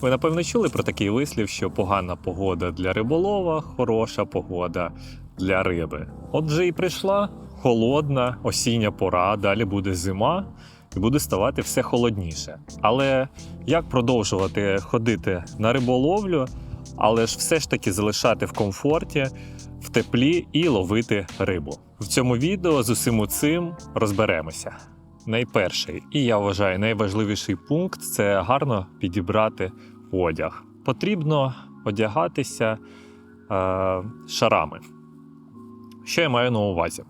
Ви напевно чули про такий вислів, що погана погода для риболова, хороша погода для риби. Отже, і прийшла холодна осіння пора, далі буде зима і буде ставати все холодніше. Але як продовжувати ходити на риболовлю, але ж все ж таки залишати в комфорті, в теплі і ловити рибу? В цьому відео з усім цим розберемося. Найперший і я вважаю найважливіший пункт це гарно підібрати одяг. Потрібно одягатися е, шарами. Що я маю на увазі?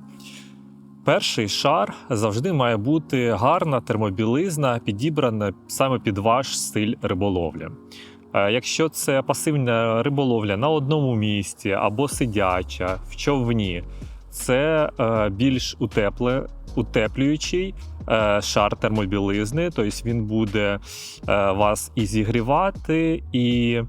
Перший шар завжди має бути гарна термобілизна, підібрана саме під ваш стиль риболовлі. Е, Якщо це пасивна риболовля на одному місці або сидяча в човні, це е, більш утепле, утеплюючий шар термобілизни, тобто він буде е, вас і зігрівати, і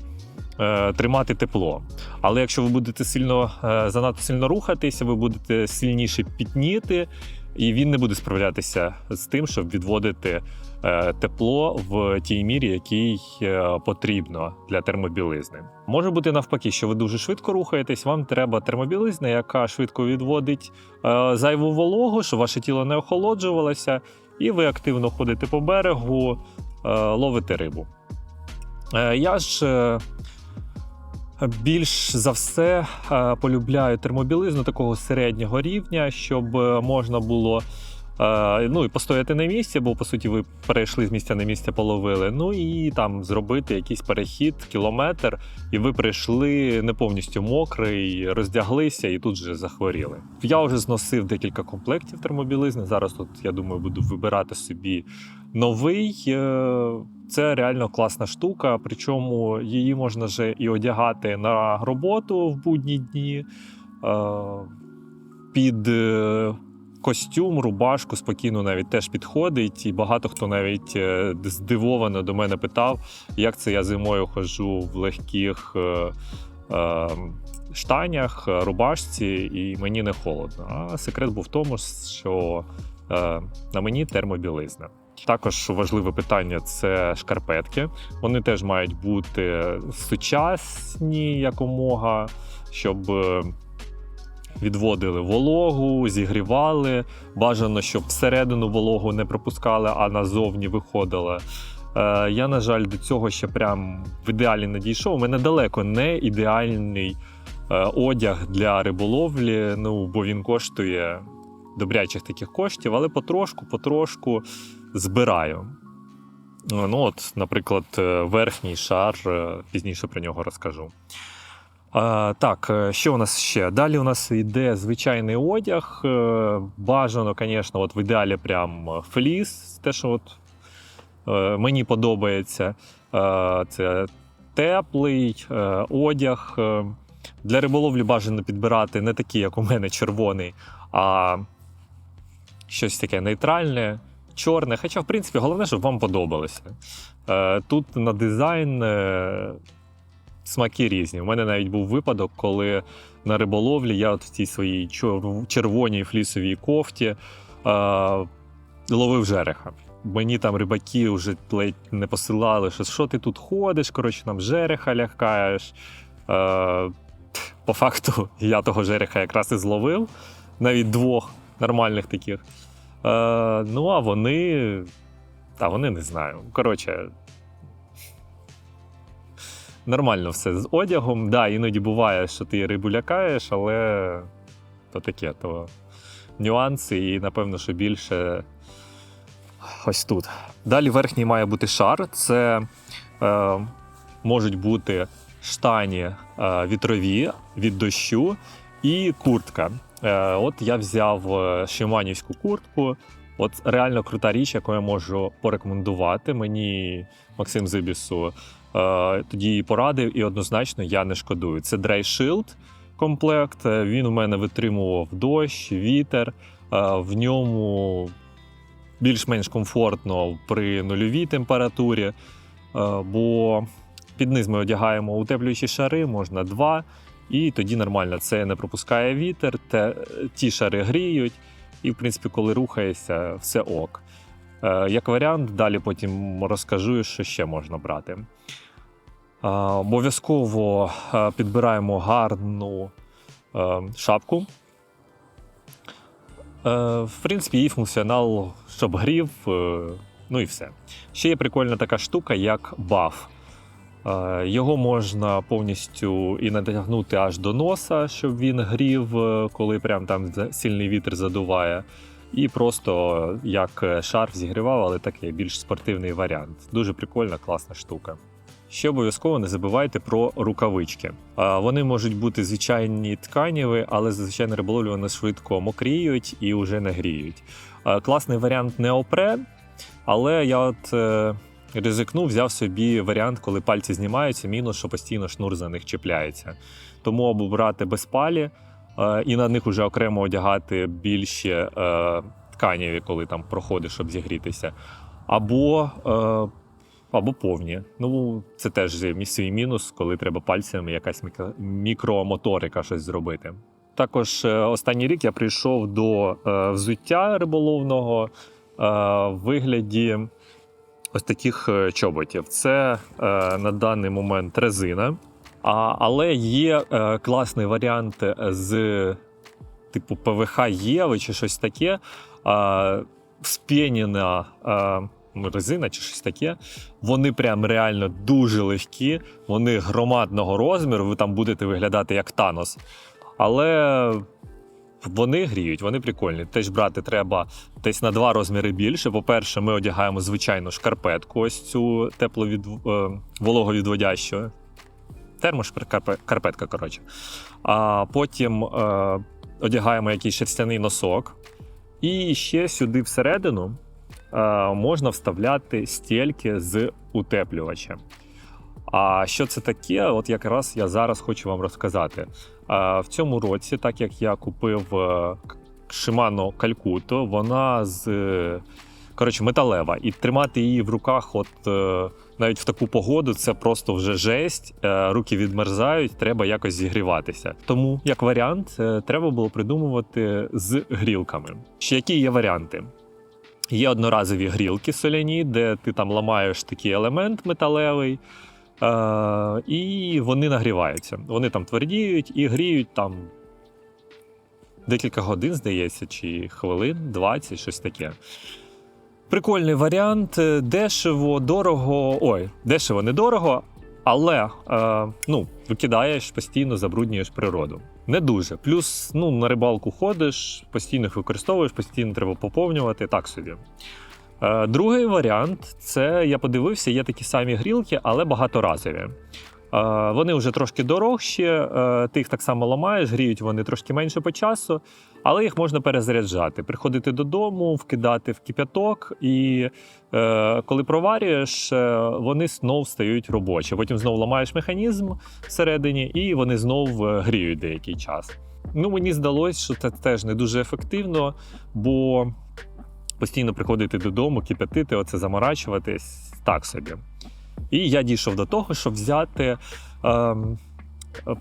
е, тримати тепло. Але якщо ви будете сильно е, занадто сильно рухатися, ви будете сильніше пітніти, і він не буде справлятися з тим, щоб відводити е, тепло в тій мірі, якій е, потрібно для термобілизни. Може бути навпаки, що ви дуже швидко рухаєтесь, вам треба термобілизна, яка швидко відводить е, зайву вологу, щоб ваше тіло не охолоджувалося, і ви активно ходите по берегу, ловите рибу. Я ж більш за все е, полюбляю термобілизну такого середнього рівня, щоб е, можна було. е, Ну і постояти на місці, бо по суті ви перейшли з місця на місце, половили. Ну і там зробити якийсь перехід, кілометр, і ви прийшли не повністю мокрий, роздяглися і тут же захворіли. Я вже зносив декілька комплектів термобілизни. Зараз тут я думаю буду вибирати собі новий. Це реально класна штука. Причому її можна вже і одягати на роботу в будні дні. е, Під е, костюм, рубашку спокійно навіть теж підходить. І багато хто навіть е, здивовано до мене питав, як це я зимою ходжу в легких штанях, рубашці, і мені не холодно. А секрет був в тому, що на мені термобілизна. Також важливе питання це шкарпетки. Вони теж мають бути сучасні якомога, щоб е, відводили вологу, зігрівали. Бажано, щоб всередину вологу не пропускали, а назовні виходила. Е, Я, на жаль, до цього ще прям в ідеалі не дійшов. У мене далеко не ідеальний е, одяг для риболовлі, ну бо він коштує добрячих таких коштів, але потрошку, потрошку збираю. Ну, от, наприклад, е, верхній шар, е, пізніше про нього розкажу. А, так, е, що у нас ще? Далі у нас йде звичайний одяг. Бажано, звісно, от в ідеалі прям фліс, те, що от, мені подобається. Це теплий одяг. Для риболовлі бажано підбирати не такий, як у мене, червоний, а щось таке нейтральне, чорне. Хоча, в принципі, головне, щоб вам подобалося. Е, Тут на дизайн е, смаки різні. У мене навіть був випадок, коли на риболовлі я от в цій своїй червоній флісовій кофті е, ловив жереха. Мені там рибаки вже ледь не посилали, що що ти тут ходиш, коротше, нам жереха лякаєш. Е, по факту, я того жереха якраз і зловив, навіть двох нормальних таких. Е, ну, а вони. Та вони не знаю. Коротше. Нормально все з одягом. Да, іноді буває, що ти рибу лякаєш, але то таке, то нюанси, і напевно, що більше ось тут. Далі верхній має бути шар. Це е, можуть бути штані е, вітрові від дощу і куртка. Е, от я взяв е, шиманівську куртку. От реально крута річ, яку я можу порекомендувати мені Максим Зибісу. Е, тоді її порадив, і однозначно я не шкодую. Це Dry Shield комплект. Він у мене витримував дощ, вітер. В ньому більш-менш комфортно при нульовій температурі, бо під низ ми одягаємо утеплюючі шари, можна два, і тоді нормально. Це не пропускає вітер, те, ті шари гріють, і, в принципі, коли рухаєшся, все ок. Е, Як варіант, далі потім розкажу, що ще можна брати. А, Обов'язково е, підбираємо гарну е, шапку. Е, В принципі, її функціонал, щоб грів, е, ну і все. Ще є прикольна така штука, як баф. Е, Його можна повністю і натягнути аж до носа, щоб він грів, е, коли прям там сильний вітер задуває. І просто як е, шарф зігрівав, але такий більш спортивний варіант. Дуже прикольна, класна штука. Ще обов'язково не забувайте про рукавички. Вони можуть бути звичайні тканіві, але зазвичай на риболовлі вони швидко мокріють і вже не гріють. Класний варіант неопрен, але я от ризикнув, взяв собі варіант, коли пальці знімаються, мінус, що постійно шнур за них чіпляється. Тому або брати безпалі е, і на них вже окремо одягати більше е, тканіві, коли там проходиш, щоб зігрітися. Або е, або повні. Ну, це теж свій мінус, коли треба пальцями якась мікро- мікромоторика щось зробити. Також останній рік я прийшов до взуття риболовного в вигляді ось таких е, чоботів. Це е, на даний момент резина. А, але є е, класний варіант з типу ПВХ Єви чи щось таке. Е, сп'єнена е, резина чи щось таке. Вони прям реально дуже легкі, вони громадного розміру, ви там будете виглядати як Танос. Але вони гріють, вони прикольні. Теж брати треба десь на два розміри більше. По-перше, ми одягаємо звичайну шкарпетку, ось цю тепловід... е, вологовідводящу. Термошкарпетка, коротше. А потім е, одягаємо якийсь шерстяний носок. І ще сюди всередину е, можна вставляти стільки з утеплювачем. А що це таке? От якраз я зараз хочу вам розказати. В цьому році, так як я купив е, Shimano Calcuto, вона з коротше, металева, і тримати її в руках, от е, навіть в таку погоду, це просто вже жесть. Е, Руки відмерзають, треба якось зігріватися. Тому, як варіант, треба було придумувати з грілками. Ще які є варіанти? Є одноразові грілки соляні, де ти там ламаєш такий елемент металевий, е, і вони нагріваються. Вони там твердіють і гріють там декілька годин, здається, чи хвилин, 20, щось таке. Прикольний варіант, дешево, дорого. Ой, дешево, недорого, але е, ну, викидаєш постійно, забруднюєш природу. Не дуже. Плюс ну, на рибалку ходиш, постійно їх використовуєш, постійно треба поповнювати. Так собі. Е, другий варіант це я подивився, є такі самі грілки, але багаторазові. Е, вони вже трошки дорожчі, е, ти їх так само ламаєш, гріють вони трошки менше по часу, але їх можна перезаряджати, приходити додому, вкидати в кип'яток, і коли проварюєш, вони знов стають робочі. Потім знов ламаєш механізм всередині, і вони знов гріють деякий час. Ну, мені здалося, що це теж не дуже ефективно, бо постійно приходити додому, кип'ятити, оце заморачуватись так собі. І я дійшов до того, щоб взяти. Ем,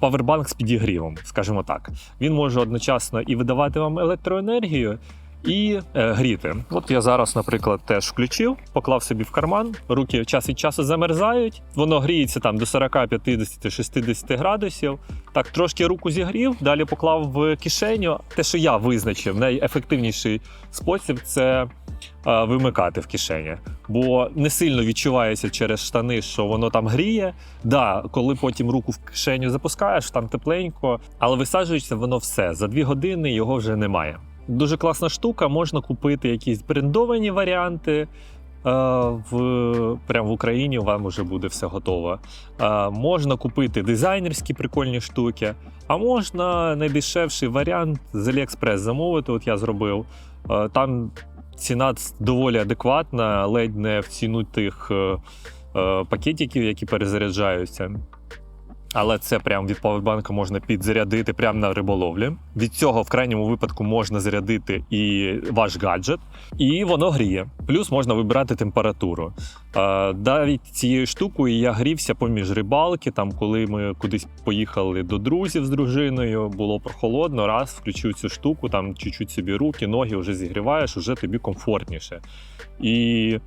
Павербанк з підігрівом, скажімо так. Він може одночасно і видавати вам електроенергію, і е, гріти. От я зараз, наприклад, теж включив, поклав собі в карман, руки час від часу замерзають, воно гріється там до 40, 50, 60 градусів. Так, трошки руку зігрів, далі поклав в кишеню. Те, що я визначив, найефективніший спосіб це е, вимикати в кишені. Бо не сильно відчувається через штани, що воно там гріє. Да, коли потім руку в кишеню запускаєш, там тепленько, але висаджується воно все. За дві години його вже немає. Дуже класна штука, можна купити якісь брендовані варіанти. е, В прямо в Україні вам вже буде все готово. Е, Можна купити дизайнерські прикольні штуки, а можна найдешевший варіант з AliExpress замовити. От я зробив. Е, Там ціна доволі адекватна, ледь не в ціну тих пакетиків, які перезаряджаються. Але це прям від павербанка можна підзарядити прямо на риболовлі. Від цього в крайньому випадку можна зарядити і ваш гаджет, і воно гріє. Плюс можна вибирати температуру. Навіть цією штукою я грівся поміж рибалки. Там, коли ми кудись поїхали до друзів з дружиною, було прохолодно. Раз включив цю штуку, там чуть-чуть собі руки, ноги вже зігріваєш, вже тобі комфортніше. І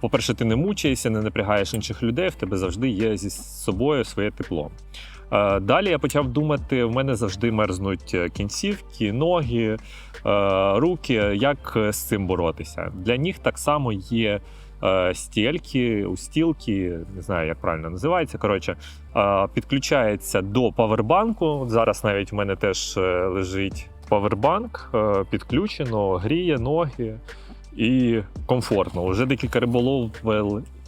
по-перше, ти не мучаєшся, не напрягаєш інших людей, в тебе завжди є зі собою своє тепло. Е, Далі я почав думати: в мене завжди мерзнуть кінцівки, ноги, е, руки. Як з цим боротися? Для них так само є е, стільки, устілки, не знаю, як правильно називається. Коротше, е, підключається до павербанку. Зараз навіть в мене теж е, лежить павербанк, е, підключено, гріє ноги і комфортно. Уже декілька риболов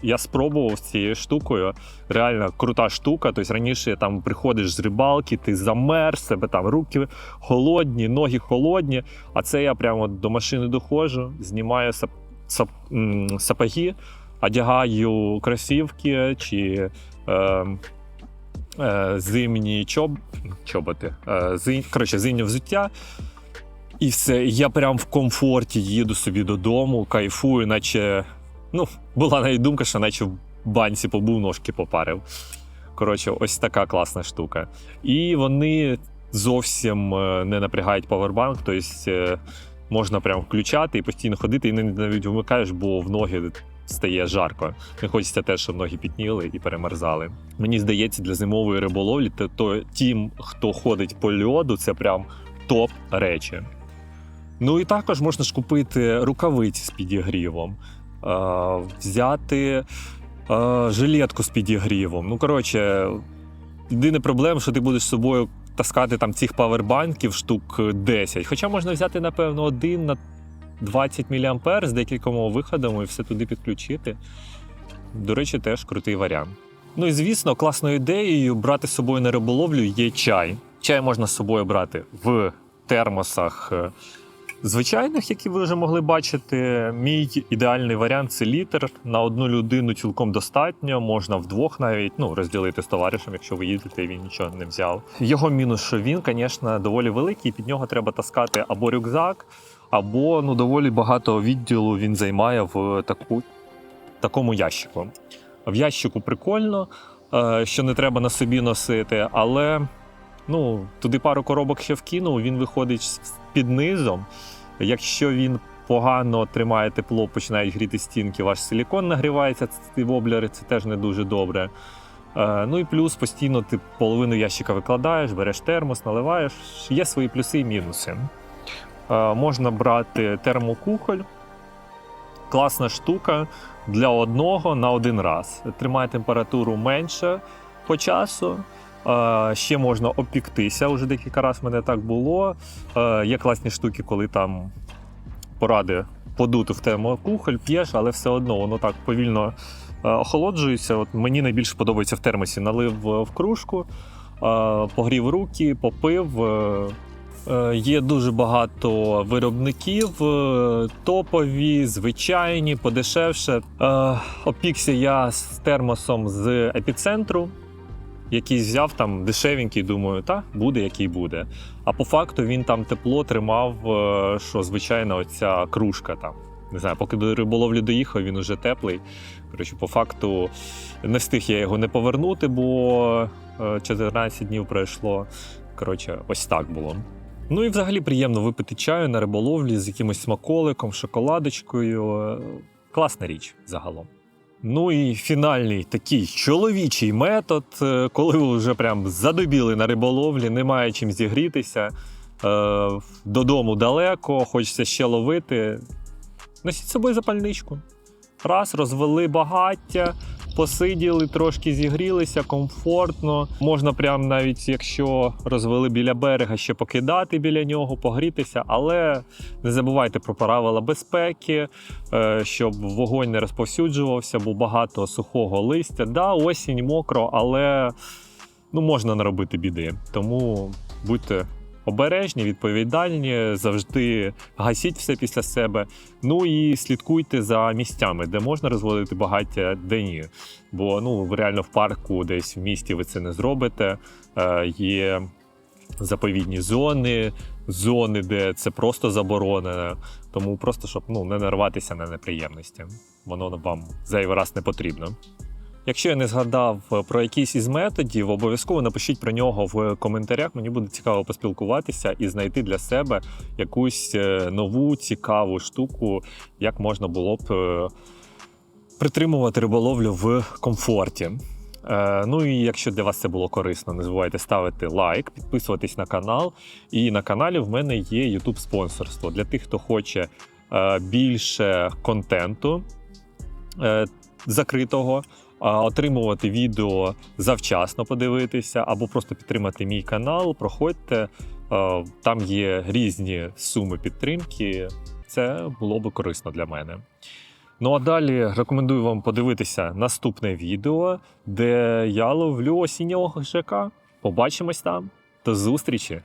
я спробував з цією штукою. Реально крута штука. Тобто раніше там приходиш з рибалки, ти замерз, себе там руки холодні, ноги холодні. А це я прямо до машини доходжу, знімаю сап, сап, сапоги, одягаю кросівки чи е, е, зимні чоб, чоботи, е, зим, коротше, зимнє взуття. І все, я прям в комфорті їду собі додому, кайфую, наче. Ну, була навіть думка, що наче в банці побув, ножки попарив. Коротше, ось така класна штука. І вони зовсім е, не напрягають павербанк, тобто можна прям включати і постійно ходити, і не навіть вмикаєш, бо в ноги стає жарко. Не хочеться теж, щоб ноги пітніли і перемерзали. Мені здається, для зимової риболовлі, то, то тим, хто ходить по льоду, це прям топ речі. Ну і також можна ж купити рукавиці з підігрівом, е, взяти е, жилетку з підігрівом. Ну, коротше, єдина проблема, що ти будеш з собою таскати там цих павербанків штук 10. Хоча можна взяти, напевно, один на 20 мА з декількома виходами і все туди підключити. До речі, теж крутий варіант. Ну і звісно, класною ідеєю брати з собою на риболовлю є чай. Чай можна з собою брати в термосах е, звичайних, які ви вже могли бачити. Мій ідеальний варіант це літр. На одну людину цілком достатньо, можна вдвох навіть ну, розділити з товаришем, якщо ви їдете і він нічого не взяв. Його мінус, що він, звісно, доволі великий, і під нього треба таскати або рюкзак, або ну, доволі багато відділу він займає в таку, такому ящику. В ящику прикольно, е, що не треба на собі носити, але ну, туди пару коробок ще вкинув, він виходить під низом. Якщо він погано тримає тепло, починають гріти стінки, ваш силікон нагрівається, ці воблери, це теж не дуже добре. Е, Ну і плюс постійно ти половину ящика викладаєш, береш термос, наливаєш. Є свої плюси і мінуси. Е, Можна брати термокухоль. Класна штука для одного на один раз. Тримає температуру менше по часу. Е, Ще можна опіктися. Уже декілька разів мене так було. Е, Є класні штуки, коли там поради подути в термокухоль, п'єш, але все одно воно так повільно е, охолоджується. От Мені найбільше подобається в термосі. Налив в кружку, е, погрів руки, попив. Е, Е, Є дуже багато виробників, е, топові, звичайні, подешевше. Е, Опікся я з термосом з епіцентру, який взяв там дешевенький, думаю, та буде, який буде. А по факту він там тепло тримав, е, що звичайно, оця кружка там. Не знаю, поки до риболовлі доїхав, він уже теплий. Коротше, по факту не встиг я його не повернути, бо е, 14 днів пройшло. Коротше, ось так було. Ну і взагалі приємно випити чаю на риболовлі з якимось смаколиком, шоколадочкою. Е, Класна річ загалом. Ну і фінальний такий чоловічий метод, е, коли ви вже прям задобіли на риболовлі, немає чим зігрітися. е, Додому далеко, хочеться ще ловити. Носіть з собою запальничку. Раз, розвели багаття, посиділи, трошки зігрілися, комфортно. Можна прям навіть якщо розвели біля берега, ще покидати біля нього, погрітися, але не забувайте про правила безпеки, е, щоб вогонь не розповсюджувався, бо багато сухого листя. Да, осінь мокро, але ну, можна наробити біди. Тому будьте. Обережні, відповідальні, завжди гасіть все після себе. Ну і слідкуйте за місцями, де можна розводити багаття, де ні. Бо ну реально в парку, десь в місті ви це не зробите. Е, Є заповідні зони, зони, де це просто заборонено. Тому просто щоб ну не нарватися на неприємності. Воно вам зайвий раз не потрібно. Якщо я не згадав е, про якийсь із методів, обов'язково напишіть про нього в коментарях. Мені буде цікаво поспілкуватися і знайти для себе якусь е, нову цікаву штуку, як можна було б е, притримувати риболовлю в комфорті. Ну і якщо для вас це було корисно, не забувайте ставити лайк, підписуватись на канал. І на каналі в мене є YouTube спонсорство для тих, хто хоче більше контенту закритого, отримувати відео завчасно подивитися, або просто підтримати мій канал. Проходьте, там є різні суми підтримки. Це було би корисно для мене. Ну а далі рекомендую вам подивитися наступне відео, де я ловлю осіннього ЖК. Побачимось там. До зустрічі!